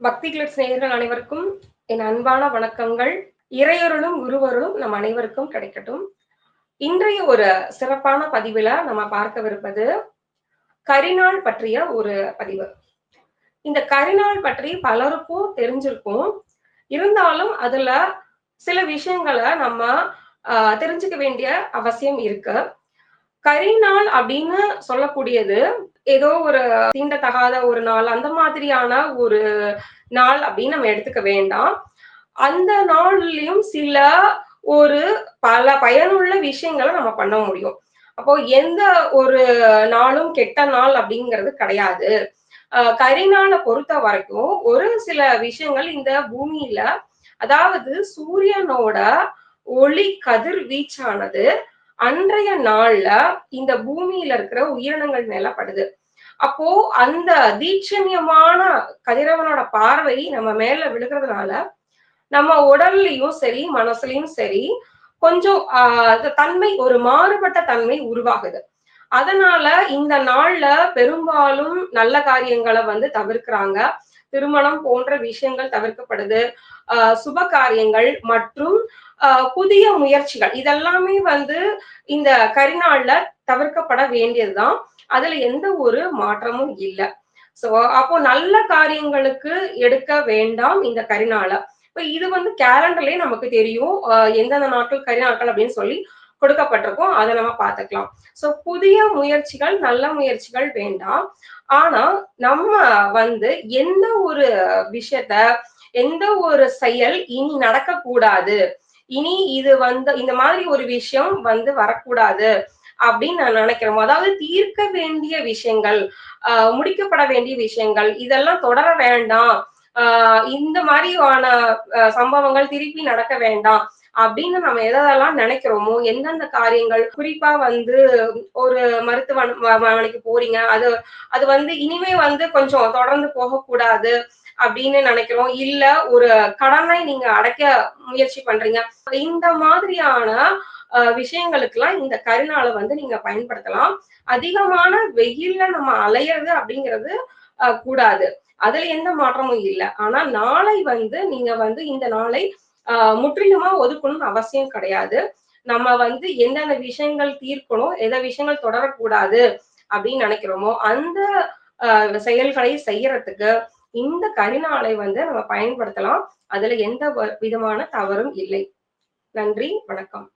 பக்தி கிளிட்ஸ் நேயர்கள் அனைவருக்கும் என் அன்பான வணக்கங்கள். இறையருளும் குருவருளும் நம் அனைவருக்கும் கிடைக்கட்டும். இன்றைய ஒரு சிறப்பான பதிவுல நம்ம பார்க்கவிருப்பது கரிநாள் பற்றிய ஒரு பதிவு. இந்த கரிநாள் பற்றி பலருக்கும் தெரிஞ்சிருக்கும். இருந்தாலும் அதுல சில விஷயங்களை நம்ம தெரிஞ்சுக்க வேண்டிய அவசியம் இருக்கு. கரிநாள் அப்படின்னு சொல்லக்கூடியது ஏதோ ஒரு தீண்டத்தகாத ஒரு நாள் அந்த மாதிரியான ஒரு நாள் அப்படின்னு நம்ம எடுத்துக்க வேண்டாம். அந்த நாள்லயும் சில ஒரு பல பயனுள்ள விஷயங்களை நம்ம பண்ண முடியும். அப்போ எந்த ஒரு நாளும் கெட்ட நாள் அப்படிங்கிறது கிடையாது. கரிநாளை பொறுத்த வரைக்கும் ஒரு சில விஷயங்கள் இந்த பூமியில அதாவது சூரியனோட ஒளி கதிர் வீச்சானது அன்றைய நாள்ல இந்த பூமியில இருக்கிற உயிரினங்கள் மேல படுது. அப்போ அந்த தீட்சண்யமான கதிரவனோட பார்வை நம்ம மேல விழுகிறதுனால நம்ம உடல்லையும் சரி மனசுலயும் சரி கொஞ்சம் ஆஹ் தன்மை ஒரு மாறுபட்ட தன்மை உருவாகுது. அதனால இந்த நாள்ல பெரும்பாலும் நல்ல காரியங்களை வந்து தவிர்க்கிறாங்க. திருமணம் போன்ற விஷயங்கள் தவிர்க்கப்படுது. ஆஹ் சுப காரியங்கள் மற்றும் ஆஹ் புதிய முயற்சிகள். இதெல்லாமே வந்து இந்த கரிநாள்ல தவிர்க்கப்பட வேண்டியதுதான். அதுல எந்த ஒரு மாற்றமும் இல்லை. சோ அப்போ நல்ல காரியங்களுக்கு எடுக்க வேண்டாம் இந்த கரிநாளை. இப்ப இது வந்து கேலண்டர்லயே நமக்கு தெரியும். ஆஹ் எந்தெந்த நாட்கள் கரிநாட்கள் அப்படின்னு சொல்லி கொடுக்கப்பட்டிருக்கும். அதை நம்ம பார்த்துக்கலாம். சோ புதிய முயற்சிகள் நல்ல முயற்சிகள் வேண்டாம். ஆனா நம்ம வந்து எந்த ஒரு விஷயத்த எந்த ஒரு செயல் இனி நடக்கக்கூடாது. இனி இது வந்து இந்த மாதிரி ஒரு விஷயம் வந்து வரக்கூடாது அப்படின்னு நான் நினைக்கிறோம் அதாவது தீர்க்க வேண்டிய விஷயங்கள் ஆஹ் முடிக்கப்பட வேண்டிய விஷயங்கள் இதெல்லாம் தொடர வேண்டாம். ஆஹ் இந்த மாதிரியான சம்பவங்கள் திருப்பி நடக்க வேண்டாம். அப்படின்னு நம்ம எதெல்லாம் நினைக்கிறோமோ எந்தெந்த காரியங்கள் குறிப்பா வந்து ஒரு மருத்துவமனைக்கு போறீங்க அது அது வந்து இனிமே வந்து கொஞ்சம் தொடர்ந்து போகக்கூடாது அப்படின்னு நினைக்கிறோம். இல்ல ஒரு கடனை நீங்க அடைக்க முயற்சி பண்றீங்க. இந்த மாதிரியான விஷயங்களுக்கெல்லாம் இந்த கருநாளை வந்து நீங்க பயன்படுத்தலாம். அதிகமான வெயில்ல நம்ம அலையிறது அப்படிங்கிறது அஹ், கூடாது. அதுல எந்த மாற்றமும் இல்லை. ஆனா நாளை வந்து நீங்க வந்து இந்த நாளை முற்றிலுமா ஒதுக்கணும்னு அவசியம் கிடையாது. நம்ம வந்து எந்தெந்த விஷயங்கள் தீர்க்கணும் எந்த விஷயங்கள் தொடரக்கூடாது அப்படின்னு நினைக்கிறோமோ அந்த ஆஹ் செயல்களை செய்யறதுக்கு இந்த கரிநாளை வந்து நம்ம பயன்படுத்தலாம். அதுல எந்த வ- விதமான தவறும் இல்லை. நன்றி வணக்கம்.